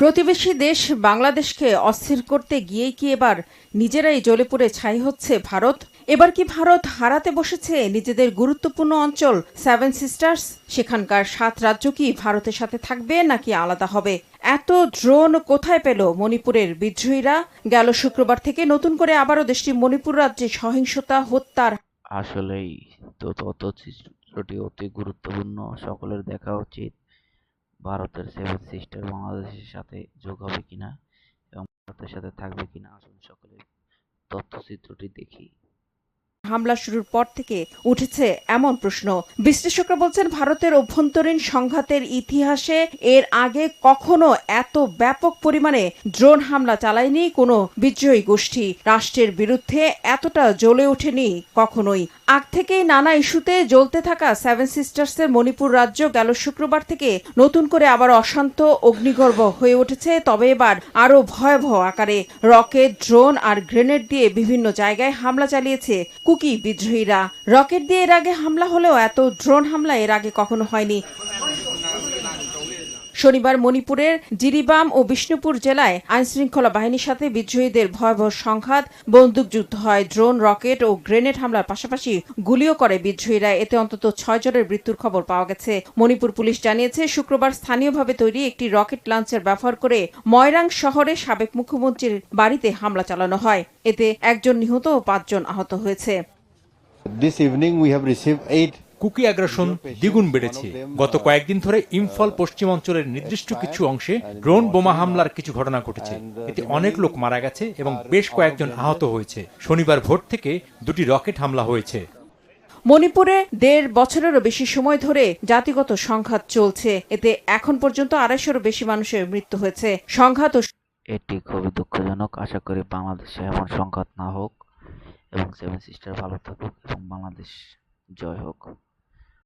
প্রতিবেশী দেশ বাংলাদেশকে অস্থির করতে গিয়েই কি এবার নিজেরাই জ্বলে পুড়ে ছাই হচ্ছে ভারত? এবার কি ভারত হারাতে বসেছে নিজেদের গুরুত্বপূর্ণ অঞ্চল সেভেন সিস্টার্স সেখানকার সাত রাজ্য কি ভারতের সাথে থাকবে নাকি আলাদা হবে? এত ড্রোন কোথায় পেল মণিপুরের বিদ্রোহীরা? গেল শুক্রবার থেকে নতুন করে আবারও দেশটি মণিপুর রাজ্যে সহিংসতা, হত্যার আসলেই তো চিত্রটি অতি গুরুত্বপূর্ণ। সকলের দেখা উচিত। ভারতের সেভেন সিস্টার বাংলাদেশের সাথে যোগ হবে কিনা এবং ভারতের সাথে থাকবে কিনা আসুন সকলে তথ্যচিত্রটি দেখি। হামলা শুরুর পর থেকে উঠেছে এমন প্রশ্ন। বিশ্লেষকরা বলছেন, ভারতের অভ্যন্তরীণ সংঘাতের ইতিহাসে এর আগে কখনো এত ব্যাপক পরিমাণে ড্রোন হামলা চালায়নি কোনো বিদ্রোহী গোষ্ঠী। রাষ্ট্রের বিরুদ্ধে এতটা জ্বলে ওঠেনি কখনোই। আগ থেকেই নানা ইস্যুতে জ্বলতে থাকা সেভেন সিস্টার্সের মণিপুর রাজ্য গেল শুক্রবার থেকে নতুন করে আবার অশান্ত, অগ্নিগর্ভ হয়ে উঠেছে। তবে এবার আরও ভয়াবহ আকারে রকেট, ড্রোন আর গ্রেনেড দিয়ে বিভিন্ন জায়গায় হামলা চালিয়েছে কুকি বিদ্রোহীরা। রকেট দিয়ে এর আগে হামলা হলেও এত ড্রোন হামলা এর আগে কখনো হয়নি। শনিবার মণিপুরের জিরিবাম ও বিষ্ণুপুর জেলায় আইনশৃঙ্খলা বাহিনীর সাথে বিদ্রোহীদের ভয়াবহ সংঘাত বন্দুকযুদ্ধ হয়, ড্রোন, রকেট ও গ্রেনেড হামলার পাশাপাশি গুলিও করে বিদ্রোহীরা। এতে অন্তত ছয় জনের মৃত্যুর খবর পাওয়া গেছে। মণিপুর পুলিশ জানিয়েছে, শুক্রবার স্থানীয়ভাবে তৈরি একটি রকেট লঞ্চার ব্যবহার করে ময়রাং শহরে সাবেক মুখ্যমন্ত্রীর বাড়িতে হামলা চালানো হয়। এতে একজন নিহত ও পাঁচজন আহত হয়েছে। This evening we have received eight Kuki আগ্রাসন দ্বিগুণ বেড়েছে। গত কয়েকদিন ধরে ইম্ফল পশ্চিম অঞ্চলের নির্দিষ্ট কিছু অংশে ড্রোন বোমা হামলার কিছু ঘটনা ঘটেছে। এতে অনেক লোক মারা গেছে এবং বেশ কয়েকজন আহত হয়েছে। শনিবার ভোর থেকে দুটি রকেট হামলা হয়েছে। মণিপুরে দেড় বছরেরও বেশি সময় ধরে জাতিগত সংঘাত চলছে। এতে এখন পর্যন্ত আড়াইশোরও বেশি মানুষের মৃত্যু হয়েছে। সংঘাত এটি খুবই দুঃখজনক। আশা করি বাংলাদেশে এমন সংঘাত না হোক এবং সেভেন সিস্টার ভালো থাকুক এবং বাংলাদেশ জয় হোক।